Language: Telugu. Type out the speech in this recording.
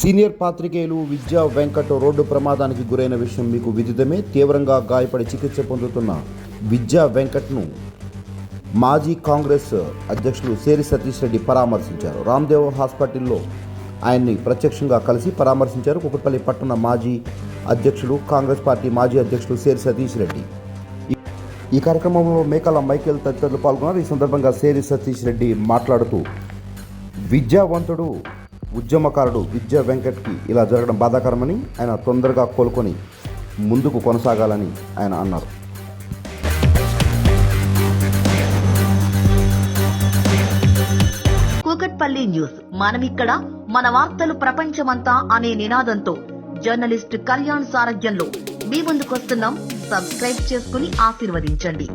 సీనియర్ పాత్రికేయులు విద్యా వెంకట్ రోడ్డు ప్రమాదానికి గురైన విషయం మీకు విదితమే. తీవ్రంగా గాయపడి చికిత్స పొందుతున్న విద్యా వెంకట్ను మాజీ కాంగ్రెస్ అధ్యక్షులు సేరి సతీష్ రెడ్డి పరామర్శించారు. రామ్దేవ్ హాస్పిటల్లో ఆయన్ని ప్రత్యక్షంగా కలిసి పరామర్శించారు. కుక్కపల్లి పట్టణ మాజీ అధ్యక్షులు కాంగ్రెస్ పార్టీ మాజీ అధ్యక్షులు సేరి సతీష్ రెడ్డి. ఈ- ఈ కార్యక్రమంలో మేకల మైకేల్ తదితరులు పాల్గొన్నారు. ఈ సందర్భంగా సేరి సతీష్ రెడ్డి మాట్లాడుతూ విద్యావంతుడు ఉద్యమకారుడు విద్యా వెంకట్కి ఇలా జరగడం బాధాకరమని ఆయన తొందరగా కోలుకొని ముందుకు కొనసాగాలని ఆయన అన్నారు. కూకట్పల్లి న్యూస్. మనమిక్కడ మన వార్తలు ప్రపంచమంతా అనే నినాదంతో జర్నలిస్ట్ కళ్యాణ్ సారథ్యంలో మీ ముందుకొస్తున్నాం. సబ్స్క్రైబ్ చేసుకుని ఆశీర్వదించండి.